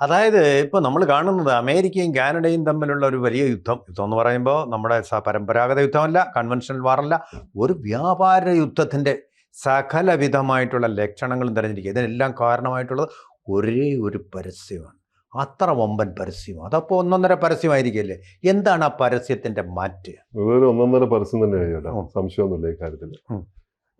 അതായത് ഇപ്പോൾ നമ്മൾ കാണുന്നത് അമേരിക്കയും കാനഡയും തമ്മിലുള്ള ഒരു വലിയ യുദ്ധം. യുദ്ധം എന്ന് പറയുമ്പോൾ നമ്മുടെ പരമ്പരാഗത യുദ്ധമല്ല കൺവെൻഷണൽ വാറല്ല ഒരു വ്യാപാര യുദ്ധത്തിന്റെ സകലവിധമായിട്ടുള്ള ലക്ഷണങ്ങളും തിരഞ്ഞിരിക്കുക. ഇതിനെല്ലാം കാരണമായിട്ടുള്ളത് ഒരേ ഒരു പരസ്യമാണ്. അത്ര വമ്പൻ പരസ്യം അതപ്പോൾ ഒന്നൊന്നര പരസ്യമായിരിക്കില്ലേ? എന്താണ് ആ പരസ്യത്തിന്റെ മാറ്റ്? ഇതൊരു ഒന്നൊന്നര പരസ്യം തന്നെ സംശയമൊന്നുമില്ല ഈ കാര്യത്തിൽ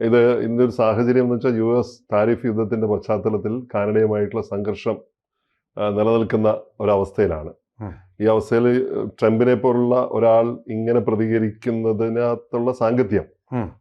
ഇത് ഇന്നൊരു സാഹചര്യം എന്ന് വെച്ചാൽ യു എസ് താരിഫ് യുദ്ധത്തിന്റെ പശ്ചാത്തലത്തിൽ കാനഡയുമായിട്ടുള്ള സംഘർഷം നിലനിൽക്കുന്ന ഒരവസ്ഥയിലാണ്. ഈ അവസ്ഥയിൽ ട്രംപിനെ പോലുള്ള ഒരാൾ ഇങ്ങനെ പ്രതികരിക്കുന്നതിനകത്തുള്ള സാങ്കത്യം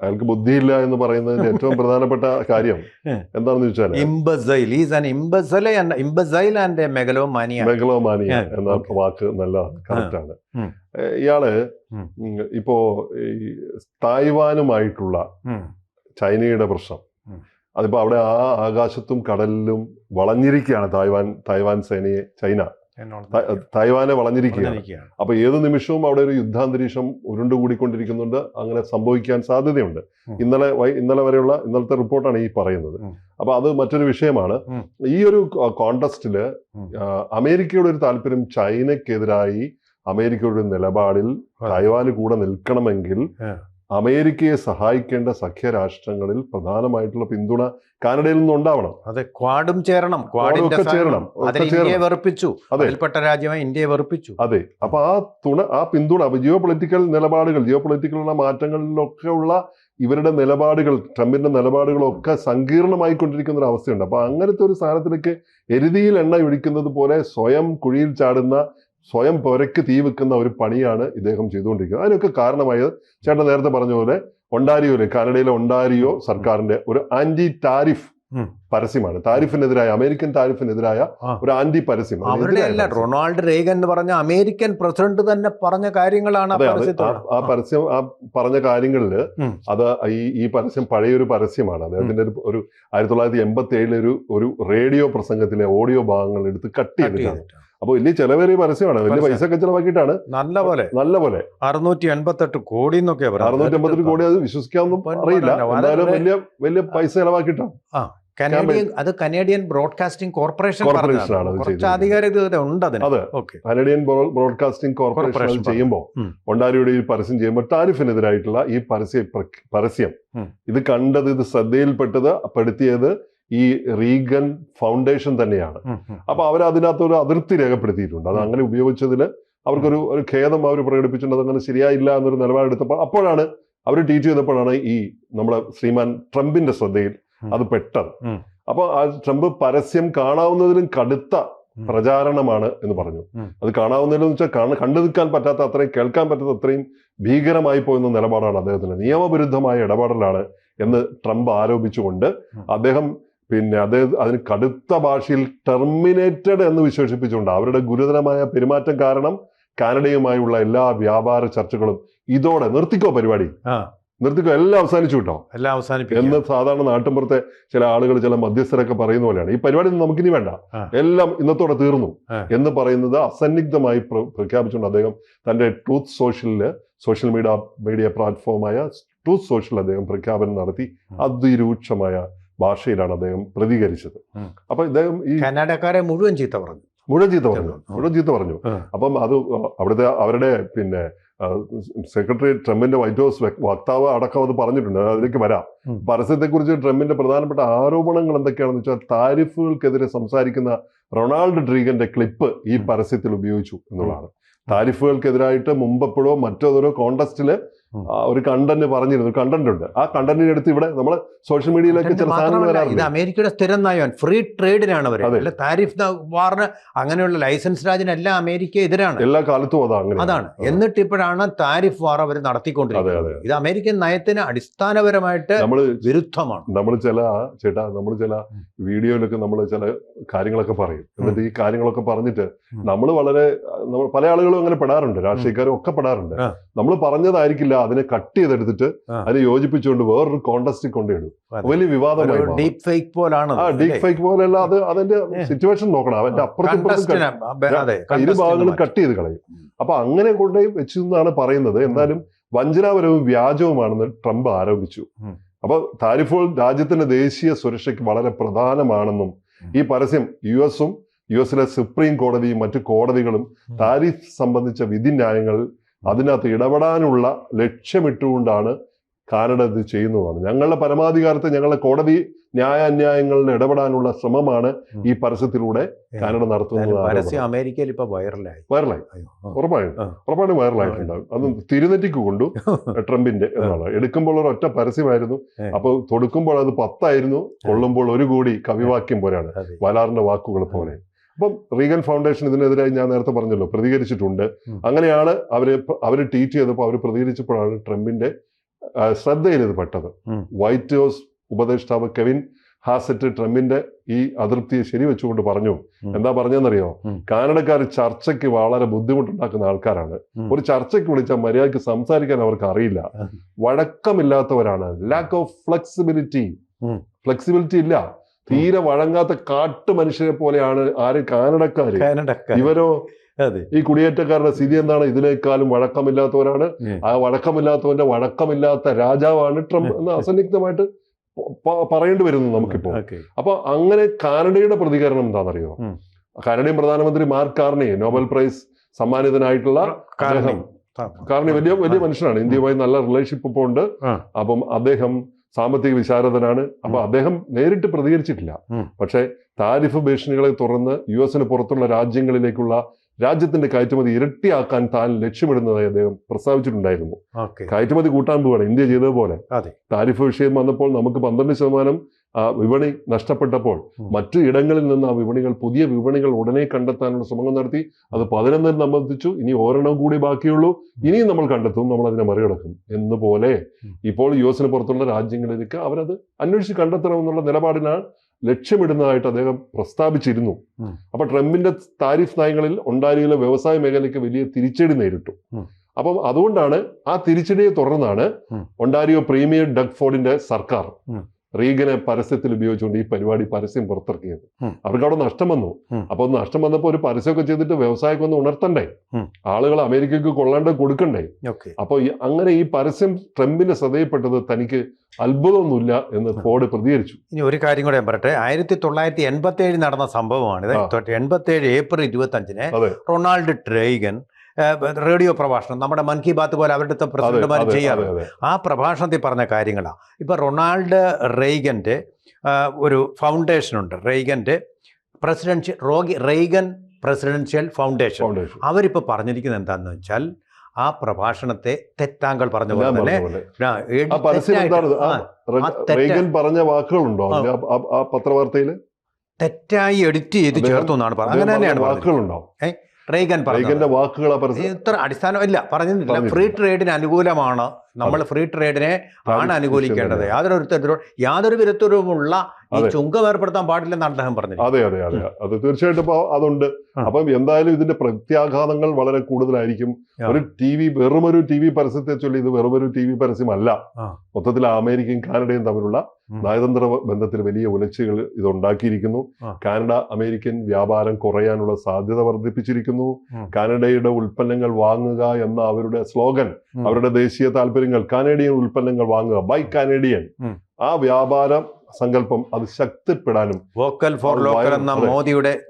അയാൾക്ക് ബുദ്ധിയില്ല എന്ന് പറയുന്നതിന്റെ ഏറ്റവും പ്രധാനപ്പെട്ട കാര്യം. എന്താണെന്ന് ചോദിച്ചാൽ imbecile is an imbecile imbecile and megalomania megalomania എന്ന വാക്ക് നല്ല കറക്റ്റ് ആണ് ഉം. ഇയാൾ ഇപ്പോ തായ്വാനുമായിട്ടുള്ള ചൈനയുടെ പ്രശ്നം ഉം. അതിപ്പോ അവിടെ ആ ആകാശത്തും കടലിലും വളഞ്ഞിരിക്കുകയാണ് തായ്വാൻ തായ്വാൻ സേനയെ ചൈന. തായ്വാനെ വളഞ്ഞിരിക്കുകയാണ്. അപ്പൊ ഏത് നിമിഷവും അവിടെ ഒരു യുദ്ധാന്തരീക്ഷം ഉരുണ്ടുകൂടിക്കൊണ്ടിരിക്കുന്നുണ്ട്. അങ്ങനെ സംഭവിക്കാൻ സാധ്യതയുണ്ട്. ഇന്നലെ ഇന്നലെ വരെയുള്ള ഇന്നലത്തെ റിപ്പോർട്ടാണ് ഈ പറയുന്നത്. അപ്പൊ അത് മറ്റൊരു വിഷയമാണ്. ഈ ഒരു കോണ്ടസ്റ്റിൽ അമേരിക്കയുടെ ഒരു താല്പര്യം ചൈനക്കെതിരായി അമേരിക്കയുടെ നിലപാടിൽ. തായ്വാന് കൂടെ നിൽക്കണമെങ്കിൽ. അമേരിക്കയെ സഹായിക്കേണ്ട സഖ്യരാഷ്ട്രങ്ങളിൽ പ്രധാനമായിട്ടുള്ള പിന്തുണ കാനഡയിൽ നിന്നും ഉണ്ടാവണം അതെ ക്വാഡും ചേരണം. ഇന്ത്യയെ ചേരണം. വെറുപ്പിച്ചു. അതിൽപ്പെട്ട രാജ്യമായി ഇന്ത്യയെ വെറുപ്പിച്ചു. അതെ അപ്പൊ ആ തുണ ആ പിന്തുണ ജിയോ പൊളിറ്റിക്കൽ നിലപാടുകൾ ജിയോ പൊളിറ്റിക്കലുള്ള മാറ്റങ്ങളിലൊക്കെ ഉള്ള ഇവരുടെ നിലപാടുകൾ ട്രംപിന്റെ നിലപാടുകളൊക്കെ സങ്കീർണമായി കൊണ്ടിരിക്കുന്ന ഒരു അവസ്ഥയുണ്ട്. അപ്പൊ അങ്ങനത്തെ ഒരു സ്ഥാനത്തിലേക്ക് എരുതിയിൽ എണ്ണ ഒഴിക്കുന്നത് പോലെ സ്വയം കുഴിയിൽ ചാടുന്ന സ്വയം പുരയ്ക്ക് തീ വെക്കുന്ന ഒരു പണിയാണ് ഇദ്ദേഹം ചെയ്തുകൊണ്ടിരിക്കുന്നത്. അതിനൊക്കെ കാരണമായത് ചേട്ടൻ നേരത്തെ പറഞ്ഞ പോലെ ഒണ്ടാരിയോയിലെ കാനഡയിലെ ഒണ്ടാരിയോ സർക്കാരിന്റെ ഒരു ആന്റി ടാരിഫ്. പരസ്യമാണ്. താരിഫിനെതിരായ അമേരിക്കൻ താരിഫിനെതിരായ ഒരു ആന്റി പരസ്യം അവരുടെ അല്ല. റൊണാൾഡ് റേഗൻ എന്ന് പറഞ്ഞ അമേരിക്കൻ പ്രസിഡന്റ് തന്നെ പറഞ്ഞ കാര്യങ്ങളാണ് ആ പരസ്യം ആ പറഞ്ഞ കാര്യങ്ങളിൽ അത് ഈ ഈ പരസ്യം പഴയൊരു പരസ്യമാണ്. അദ്ദേഹത്തിന്റെ ഒരു- ഒരു ആയിരത്തി തൊള്ളായിരത്തി എൺപത്തി ഏഴിലെ ഒരു ഒരു റേഡിയോ പ്രസംഗത്തിലെ ഓഡിയോ ഭാഗങ്ങൾ എടുത്ത് കട്ട് ചെയ്തിട്ടാണ്. ചെയ്തിട്ട്. അപ്പൊ വലിയ ചെലവേറിയ പരസ്യമാണ്. വലിയ പൈസ ഒക്കെ ചെലവാക്കിയിട്ടാണ്. നല്ല പോലെ നല്ല പോലെ അറുന്നൂറ്റി എൺപത്തെട്ട് കോടി എന്നൊക്കെയാ അറുന്നൂറ്റി എൺപത്തെട്ട് കോടി അത് വിശ്വസിക്കാമെന്നും അറിയില്ല. എന്തായാലും വലിയ വലിയ പൈസ ചെലവാക്കിയിട്ടാണ്. കനേഡിയൻ അത് കനേഡിയൻ ബ്രോഡ്കാസ്റ്റിംഗ് കോർപ്പറേഷൻ കുറച്ച് ചെയ്തിരിക്കുന്നത്. ആധികാരികത ഉണ്ട് അതിന് അതെ. കനേഡിയൻ ബ്രോഡ്കാസ്റ്റിംഗ് കോർപ്പറേഷൻ ചെയ്യുമ്പോൾ. ഒണ്ടാരിയുടെ ഈ പരസ്യം ചെയ്യുമ്പോൾ ടാരിഫിനെതിരായിട്ടുള്ള ഈ പരസ്യ പ്ര- പരസ്യം. ഇത് കണ്ടത് ഇത് ശ്രദ്ധയിൽപ്പെട്ടത് പെടുത്തിയത് ഈ റീഗൻ ഫൗണ്ടേഷൻ തന്നെയാണ്. അപ്പൊ അവർ അതിനകത്ത് ഒരു അതിർത്തി രേഖപ്പെടുത്തിയിട്ടുണ്ട്. അത് അങ്ങനെ ഉപയോഗിച്ചതിൽ അവർക്കൊരു ഒരു ഖേദം അവർ പ്രകടിപ്പിച്ചിട്ടുണ്ട്. അതങ്ങനെ ശരിയായില്ല എന്നൊരു നിലപാടെടുത്തപ്പോൾ അപ്പോഴാണ് അവർ ട്വീറ്റ് ചെയ്തപ്പോഴാണ് ഈ നമ്മുടെ ശ്രീമാൻ ട്രംപിന്റെ ശ്രദ്ധയിൽ അത് പെട്ടത്. അപ്പൊ അപ്പോൾ ആ ട്രംപ് പരസ്യം കാണാവുന്നതിലും കടുത്ത പ്രചാരണമാണ് എന്ന് പറഞ്ഞു. അത് കാണാവുന്നതിലെന്ന് വെച്ചാൽ കാണ കണ്ടു നിൽക്കാൻ പറ്റാത്ത അത്രയും കേൾക്കാൻ പറ്റാത്ത അത്രയും ഭീകരമായി പോയെന്ന നിലപാടാണ് അദ്ദേഹത്തിന് നിയമവിരുദ്ധമായ ഇടപാടലാണ് എന്ന് ട്രംപ് ആരോപിച്ചുകൊണ്ട് അദ്ദേഹം പിന്നെ അത് അതിന് കടുത്ത ഭാഷയിൽ ടെർമിനേറ്റഡ് എന്ന് വിശേഷിപ്പിച്ചുകൊണ്ട് അവരുടെ ഗുരുതരമായ പെരുമാറ്റം കാരണം കാനഡയുമായുള്ള എല്ലാ വ്യാപാര ചർച്ചകളും ഇതോടെ നിർത്തിക്കോ പരിപാടി? നിർത്തിക്കോ എല്ലാം അവസാനിച്ചു കിട്ടോ. എല്ലാം അവസാനിപ്പിക്കും. എന്ന് സാധാരണ നാട്ടിൻപുറത്തെ ചില ആളുകൾ ചില മധ്യസ്ഥരൊക്കെ പറയുന്ന പോലെയാണ്. ഈ പരിപാടി ഒന്നും നമുക്കിനി വേണ്ട. എല്ലാം ഇന്നത്തോടെ തീർന്നു എന്ന് പറയുന്നത് അസന്നിഗ്ധമായി പ്രഖ്യാപിച്ചുകൊണ്ട് അദ്ദേഹം തന്റെ ട്രൂത്ത് സോഷ്യലിൽ സോഷ്യൽ മീഡിയ മീഡിയ പ്ലാറ്റ്ഫോമായ ട്രൂത്ത് സോഷ്യൽ അദ്ദേഹം പ്രഖ്യാപനം നടത്തി അതിരൂക്ഷമായ ഭാഷയിലാണ് അദ്ദേഹം പ്രതികരിച്ചത്. അപ്പൊ ഇദ്ദേഹം ഈ കന്നഡക്കാരെ മുഴുവൻ ചീത്ത പറഞ്ഞു. മുഴുവൻ ചീത്ത പറഞ്ഞു. മുഴുവൻ ചീത്ത പറഞ്ഞു. അപ്പം അത് അവിടുത്തെ അവരുടെ പിന്നെ സെക്രട്ടറി ട്രംപിന്റെ വൈറ്റ് ഹൗസ് വക്- വക്താവ് അടക്കം അത് പറഞ്ഞിട്ടുണ്ട്. അതിലേക്ക് വരാം. പരസ്യത്തെക്കുറിച്ച് ട്രംപിന്റെ പ്രധാനപ്പെട്ട ആരോപണങ്ങൾ എന്തൊക്കെയാണെന്ന് വെച്ചാൽ താരിഫുകൾക്കെതിരെ സംസാരിക്കുന്ന റൊണാൾഡ് ഡ്രീഗന്റെ ക്ലിപ്പ് ഈ പരസ്യത്തിൽ ഉപയോഗിച്ചു എന്നുള്ളതാണ്. താരിഫുകൾക്കെതിരായിട്ട് മുമ്പെപ്പോഴോ മറ്റേതൊരു കോണ്ടസ്റ്റിൽ. ഒരു കണ്ടന്റ് പറഞ്ഞിരുന്നു കണ്ടന്റ് ഉണ്ട്. ആ കണ്ടന്റിന്റെ അടുത്ത് ഇവിടെ നമ്മൾ സോഷ്യൽ മീഡിയയിലേക്ക് ചില സാധനങ്ങൾ ഇത് അമേരിക്കയുടെ സ്ഥിരം നയം ഫ്രീ ട്രേഡിനാണ് അവർ. അല്ല താരിഫ് വാറിന് അങ്ങനെയുള്ള ലൈസൻസ് രാജിനെല്ലാം അമേരിക്ക എതിരാണ്. എല്ലാ കാലത്തും അതാ അങ്ങനെ അതാണ്. എന്നിട്ട് ഇപ്പോഴാണ് താരിഫ് വാർ അവർ നടത്തിക്കൊണ്ടിരിക്കുന്നത്. ഇത് അമേരിക്കൻ നയത്തിന് അടിസ്ഥാനപരമായിട്ട് നമ്മൾ വിരുദ്ധമാണ്. നമ്മൾ ചില ചേട്ടാ നമ്മൾ ചില. വീഡിയോയിലൊക്കെ നമ്മൾ ചില കാര്യങ്ങളൊക്കെ പറയും. എന്നിട്ട് ഈ കാര്യങ്ങളൊക്കെ പറഞ്ഞിട്ട്. നമ്മൾ വളരെ നമ്മൾ പല ആളുകളും അങ്ങനെ പെടാറുണ്ട്. രാഷ്ട്രീയക്കാരും ഒക്കെ പെടാറുണ്ട്. നമ്മൾ പറഞ്ഞതായിരിക്കില്ല. അതിനെ കട്ട് ചെയ്തെടുത്തിട്ട്. അതിനെ യോജിപ്പിച്ചുകൊണ്ട് വേറൊരു കോണ്ടസ്റ്റിൽ കൊണ്ടിടും വലിയ വിവാദമായി ഡീപ് ഫേക്ക് പോലാണ് ആ ഡീപ് ഫേക്ക് പോലെയല്ല അത് അതിന്റെ സിറ്റുവേഷൻ നോക്കണം. അവന്റെ അപ്പുറത്തും ഇരു ഭാഗങ്ങളും കട്ട് ചെയ്ത് കളയും. അപ്പൊ അങ്ങനെ കൊണ്ടുപോയി വെച്ചു എന്നാണ് പറയുന്നത് എന്നാലും വഞ്ചനാപരവും വ്യാജവുമാണെന്ന് ട്രംപ് ആരോപിച്ചു. അപ്പൊ താരിഫുകൾ രാജ്യത്തിന്റെ ദേശീയ സുരക്ഷയ്ക്ക് വളരെ പ്രധാനമാണെന്നും ഈ പരസ്യം യു എസും യു എസിലെ സുപ്രീം കോടതിയും മറ്റു കോടതികളും താരിഫ് സംബന്ധിച്ച വിധിന്യായങ്ങൾ അതിനകത്ത് ഇടപെടാനുള്ള ലക്ഷ്യമിട്ടുകൊണ്ടാണ് കാനഡ ഇത് ചെയ്യുന്നതാണ്. ഞങ്ങളുടെ പരമാധികാരത്തെ ഞങ്ങളുടെ കോടതി ന്യായ അന്യായങ്ങളിൽ ഇടപെടാനുള്ള ശ്രമമാണ് ഈ പരസ്യത്തിലൂടെ കാനഡ നടത്തുന്നത് അമേരിക്കയിൽ ഇപ്പൊ വൈറലായി. വൈറലായി. ഉറപ്പായും. ഉറപ്പായിട്ടും ഉറപ്പായും വൈറലായിട്ടുണ്ടാവും അത് തിരുനെറ്റിക്ക് കൊണ്ടു ട്രംപിന്റെ എന്നാണ്. എടുക്കുമ്പോൾ ഒരു ഒറ്റ പരസ്യമായിരുന്നു. അപ്പൊ അപ്പോൾ തൊടുക്കുമ്പോൾ അത് പത്തായിരുന്നു. കൊള്ളുമ്പോൾ ഒരു കോടി കവിവാക്യം പോലെയാണ്. വലാറിന്റെ വാക്കുകൾ പോലെ. അപ്പം റീഗൻ ഫൗണ്ടേഷൻ ഇതിനെതിരായി ഞാൻ നേരത്തെ പറഞ്ഞല്ലോ പ്രതികരിച്ചിട്ടുണ്ട്. അങ്ങനെയാണ് അവർ അവർ ട്വീറ്റ് ചെയ്തപ്പോൾ അവർ പ്രതികരിച്ചപ്പോഴാണ് ട്രംപിന്റെ ശ്രദ്ധയിൽ ഇത് പെട്ടത്. വൈറ്റ് ഹൗസ് ഉപദേഷ്ടാവ് കെവിൻ ഹാസറ്റ് ട്രംപിന്റെ ഈ അതൃപ്തിയെ ശരിവെച്ചുകൊണ്ട് പറഞ്ഞു. എന്താ പറഞ്ഞെന്നറിയോ. കാനഡക്കാർ ചർച്ചയ്ക്ക് വളരെ ബുദ്ധിമുട്ടുണ്ടാക്കുന്ന ആൾക്കാരാണ്. ഒരു ചർച്ചയ്ക്ക് വിളിച്ചാൽ മര്യാദയ്ക്ക് സംസാരിക്കാൻ അവർക്ക് അറിയില്ല. വഴക്കമില്ലാത്തവരാണ്. ലാക്ക് ഓഫ് ഫ്ലെക്സിബിലിറ്റി ഫ്ലെക്സിബിലിറ്റി ഇല്ല. തീരെ വഴങ്ങാത്ത കാട്ടു മനുഷ്യരെ പോലെയാണ് ആര്? കാനഡക്കാര്. ഇവരോ? ഈ കുടിയേറ്റക്കാരുടെ സ്ഥിതി എന്താണ്? ഇതിനേക്കാളും വഴക്കമില്ലാത്തവരാണ്. ആ വഴക്കമില്ലാത്തവന്റെ വഴക്കമില്ലാത്ത രാജാവാണ് ട്രംപ് എന്ന് അസന്നിഗ്ധമായിട്ട് പറയേണ്ടി വരുന്നു നമുക്കിപ്പോ. അപ്പൊ അങ്ങനെ കാനഡയുടെ പ്രതികരണം എന്താണെന്നറിയോ. കാനഡയും പ്രധാനമന്ത്രി മാർക്ക് കാർണി നോബൽ പ്രൈസ് സമ്മാനിതനായിട്ടുള്ള കാരണം കാരണം കാർണി വലിയ വലിയ മനുഷ്യനാണ്. ഇന്ത്യയുമായി നല്ല റിലേഷൻഷിപ്പ് ഇപ്പോൾ ഉണ്ട്. അപ്പം അദ്ദേഹം സാമ്പത്തിക വിശാരദനാണ്. അപ്പൊ അദ്ദേഹം നേരിട്ട് പ്രതികരിച്ചിട്ടില്ല. പക്ഷെ താരിഫ് ഭീഷണികളെ തുറന്ന് യു എസിന് പുറത്തുള്ള രാജ്യങ്ങളിലേക്കുള്ള രാജ്യത്തിന്റെ കയറ്റുമതി ഇരട്ടിയാക്കാൻ താൻ ലക്ഷ്യമിടുന്നതായി അദ്ദേഹം പ്രസ്താവിച്ചിട്ടുണ്ടായിരുന്നു. കയറ്റുമതി കൂട്ടാൻ പോവാണ് ഇന്ത്യ ചെയ്തതുപോലെ. താരിഫ് വിഷയം വന്നപ്പോൾ നമുക്ക് പന്ത്രണ്ട് ശതമാനം ആ, വിപണി നഷ്ടപ്പെട്ടപ്പോൾ മറ്റു ഇടങ്ങളിൽ നിന്ന് ആ വിപണികൾ പുതിയ വിപണികൾ ഉടനെ കണ്ടെത്താനുള്ള ശ്രമങ്ങൾ നടത്തി അത് പതിനൊന്നിന് സംബന്ധിച്ചു ഇനി ഒരെണ്ണം കൂടി ബാക്കിയുള്ളൂ ഇനിയും നമ്മൾ കണ്ടെത്തും നമ്മൾ അതിനെ മറികടക്കും എന്നുപോലെ. ഇപ്പോൾ യു എസിന് പുറത്തുള്ള രാജ്യങ്ങളിലേക്ക് അവരത് അന്വേഷിച്ച് കണ്ടെത്തണമെന്നുള്ള നിലപാടിനാണ് ലക്ഷ്യമിടുന്നതായിട്ട് അദ്ദേഹം പ്രസ്താവിച്ചിരുന്നു. അപ്പൊ ട്രംപിന്റെ താരിഫ് നയങ്ങളിൽ ഒണ്ടാരിയിലെ വ്യവസായ മേഖലയ്ക്ക് വലിയ തിരിച്ചടി നേരിട്ടു. അപ്പം അതുകൊണ്ടാണ് ആ തിരിച്ചടിയെ തുടർന്നാണ്. ഒണ്ടാരിയോ പ്രീമിയർ ഡഗ് ഫോർഡിന്റെ സർക്കാർ. റീഗനെ പരസ്യത്തിൽ ഉപയോഗിച്ചുകൊണ്ട് ഈ പരിപാടി പരസ്യം പുറത്തിറക്കിയത്. അവർക്ക് അവിടെ നഷ്ടം വന്നു. അപ്പൊ നഷ്ടം വന്നപ്പോൾ ഒരു പരസ്യമൊക്കെ ചെയ്തിട്ട് വ്യവസായമൊക്കെ ഒന്ന് ഉണർത്തണ്ടേ. ആളുകൾ അമേരിക്കക്ക് കൊള്ളാണ്ട് കൊടുക്കണ്ടേ? അപ്പൊ അങ്ങനെ ഈ പരസ്യം ട്രംപിന്റെ ശ്രദ്ധയിൽപ്പെട്ടത് തനിക്ക് അത്ഭുതമൊന്നുമില്ല എന്ന് ഫോർഡ് പ്രതികരിച്ചു. ഇനി ഒരു കാര്യം കൂടെ ഞാൻ പറയട്ടെ. ആയിരത്തി തൊള്ളായിരത്തി എൺപത്തി ഏഴ് നടന്ന സംഭവമാണ്. എൺപത്തി ഏഴ് ഏപ്രിൽ ഇരുപത്തി അഞ്ചിന് റൊണാൾഡ് ട്രേഗൻ റേഡിയോ പ്രഭാഷണം നമ്മുടെ മൻ കി ബാത്ത് പോലെ അവരുടെ അടുത്ത് പ്രസിഡന്റുമാർ ചെയ്യാറ്. ആ പ്രഭാഷണത്തിൽ പറഞ്ഞ കാര്യങ്ങളാണ് ഇപ്പം റൊണാൾഡ് റെയ്ഗന്റെ ഒരു ഫൗണ്ടേഷനുണ്ട് റെയ്ഗന്റെ പ്രസിഡൻഷ്യൽ റോഗി റെയ്ഗൻ പ്രസിഡൻഷ്യൽ ഫൗണ്ടേഷൻ അവരിപ്പോൾ പറഞ്ഞിരിക്കുന്നത് എന്താണെന്ന് വെച്ചാൽ ആ പ്രഭാഷണത്തെ തെറ്റാങ്കൾ പറഞ്ഞ പോലെ തന്നെ പറഞ്ഞ വാക്കുകളുണ്ടോ? പത്രവാർത്തയിൽ തെറ്റായി എഡിറ്റ് ചെയ്ത് ചേർത്തു എന്നാണ് പറഞ്ഞത്. അങ്ങനെ തന്നെയാണ് വാക്കുകളുണ്ടോ? റെയ്ഗൻ പറഞ്ഞത്. പറഞ്ഞു വാക്കുകൾ ഇത്ര അടിസ്ഥാനം ഇല്ല പറഞ്ഞിട്ടില്ല. ഫ്രീ ട്രേഡിന് അനുകൂലമാണ്. നമ്മൾ ഫ്രീ ട്രേഡിനെ ആണ് അനുകൂലിക്കേണ്ടത്. യാതൊരു യാതൊരു വിധത്തിലുമുള്ള ഈ. ചുങ്കം ഏർപ്പെടുത്താൻ പാടില്ലെന്നാണ് അദ്ദേഹം പറഞ്ഞത്. അതെ അതെ അതെ. അത് തീർച്ചയായിട്ടും ഇപ്പൊ അതുണ്ട്. അപ്പം എന്തായാലും ഇതിന്റെ പ്രത്യാഘാതങ്ങൾ വളരെ കൂടുതലായിരിക്കും. ഒരു ടി വി വെറുമൊരു ടി വി പരസ്യത്തെ ചൊല്ലി ഇത് വെറുമൊരു ടി വി പരസ്യമല്ല. മൊത്തത്തിൽ അമേരിക്കയും കാനഡയും തമ്മിലുള്ള നയതന്ത്ര ബന്ധത്തിൽ വലിയ ഉലച്ചുകൾ ഇത് ഉണ്ടാക്കിയിരിക്കുന്നു കാനഡ അമേരിക്കൻ വ്യാപാരം കുറയാനുള്ള സാധ്യത വർദ്ധിപ്പിച്ചിരിക്കുന്നു. കാനഡയുടെ ഉൽപ്പന്നങ്ങൾ വാങ്ങുക എന്ന അവരുടെ സ്ലോഗൻ അവരുടെ ദേശീയ താല്പര്യങ്ങൾ കാനഡിയൻ ഉൽപ്പന്നങ്ങൾ വാങ്ങുക ബൈ കാനഡിയൻ ആ വ്യാപാര സങ്കല്പം അത് ശക്തിപ്പെടാനും വോക്കൽ ഫോർ ലോക്കൽ എന്ന മോദിയുടെ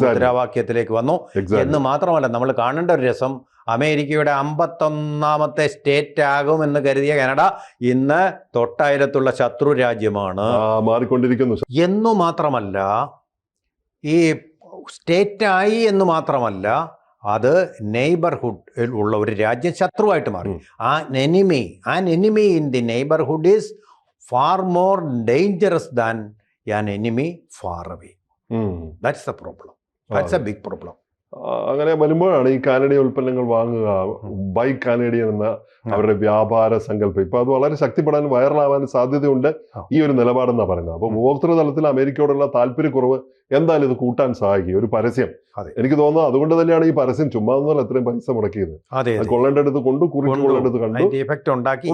മുദ്രാവാക്യത്തിലേക്ക് വന്നു. എന്ന് മാത്രമല്ല നമ്മൾ കാണേണ്ട ഒരു രസം അമേരിക്കയുടെ അമ്പത്തൊന്നാമത്തെ സ്റ്റേറ്റ് ആകും എന്ന് കരുതിയ കാനഡ ഇന്ന് തൊട്ടായിരത്തുള്ള ശത്രു രാജ്യമാണ്. മാറിക്കൊണ്ടിരിക്കുന്നു. എന്നു മാത്രമല്ല ഈ സ്റ്റേറ്റ് ആയി എന്ന് മാത്രമല്ല അത് നെയ്ബർഹുഡ് ഉള്ള ഒരു രാജ്യം ശത്രുവായിട്ട് മാറി. A enemy a enemy in the neighbourhood is far more dangerous than an enemy far away. Mm. That's the problem. That's oh. a big problem. അങ്ങനെ വരുമ്പോഴാണ് ഈ കാനഡിയൻ ഉൽപ്പന്നങ്ങൾ വാങ്ങുക ബൈ കാനഡിയൻ എന്ന അവരുടെ വ്യാപാര സങ്കല്പം ഇപ്പൊ അത് വളരെ ശക്തിപ്പെടാൻ വൈറലാവാൻ സാധ്യതയുണ്ട് ഈ ഒരു നിലപാടെന്നാ പറയുന്നത് അപ്പൊ. ഉപഭോക്തൃ തലത്തിൽ അമേരിക്കയോടുള്ള താല്പര്യക്കുറവ് എന്തായാലും ഇത് കൂട്ടാൻ സഹായിക്കും ഒരു പരസ്യം. എനിക്ക് തോന്നുന്നു അതുകൊണ്ട് തന്നെയാണ് ഈ പരസ്യം ചുമ്മാ ഒന്നുമല്ല അത്രയും പൈസ മുടക്കിയത് കൊള്ളേണ്ടടുത്ത് കൊണ്ടു കുറിച്ച് കൊണ്ടു. ഇഫക്റ്റ് ഉണ്ടാക്കി.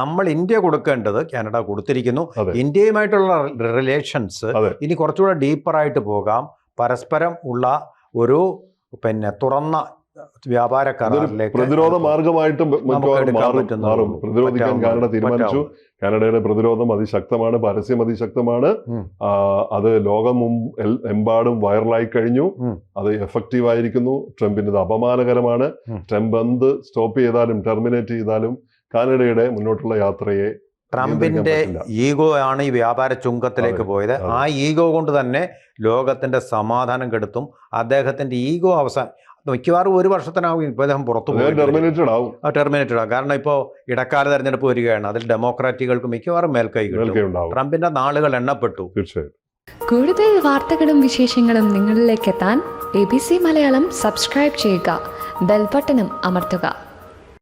നമ്മൾ ഇന്ത്യ കൊടുക്കേണ്ടത് കാനഡ കൊടുത്തിരിക്കുന്നു. ഇന്ത്യയുമായിട്ടുള്ള റിലേഷൻസ്. ഇനി കുറച്ചുകൂടെ ഡീപ്പറായിട്ട് പോകാം പരസ്പരം ഉള്ള ഒരു പിന്നെ തുറന്ന വ്യാപാര കരാറിലേക്ക് പ്രതിരോധ മാർഗമായിട്ട് മാറും പ്രതിരോധിക്കാൻ കാനഡ തീരുമാനിച്ചു. കാനഡയുടെ പ്രതിരോധം അതിശക്തമാണ് പരസ്യം അതിശക്തമാണ്. അത് ലോകം എമ്പാടും വൈറലായി കഴിഞ്ഞു. അത് എഫക്റ്റീവ് ആയിരിക്കുന്നു ട്രംപിന് ഇത് അപമാനകരമാണ്. ട്രംപ് എന്ത് സ്റ്റോപ്പ് ചെയ്താലും ടെർമിനേറ്റ് ചെയ്താലും കാനഡയുടെ മുന്നോട്ടുള്ള യാത്രയെ ട്രംപിന്റെ ഈഗോ ആണ് ഈ വ്യാപാര ചുങ്കത്തിലേക്ക് പോയത്. ആ ഈഗോ കൊണ്ട് തന്നെ ലോകത്തിന്റെ സമാധാനം കെടുത്തും. അദ്ദേഹത്തിന്റെ ഈഗോ അവസാനം മിക്കവാറും ഒരു വർഷത്തിനാവും ഇപ്പൊ അദ്ദേഹം പുറത്തു പോയി ടെർമിനേറ്റഡ് ആവും. ടെർമിനേറ്റഡ് ആവും. കാരണം ഇപ്പോൾ ഇടക്കാല തെരഞ്ഞെടുപ്പ് വരികയാണ്. അതിൽ ഡെമോക്രാറ്റുകൾക്ക് മിക്കവാറും മേൽക്കൈ കിട്ടും. ട്രംപിന്റെ നാളുകൾ എണ്ണപ്പെട്ടു. കൂടുതൽ വാർത്തകളും വിശേഷങ്ങളും നിങ്ങളിലേക്ക് എത്താൻ A B C Malayalam subscribe ചെയ്യുക. ബെൽബട്ടനും അമർത്തുക.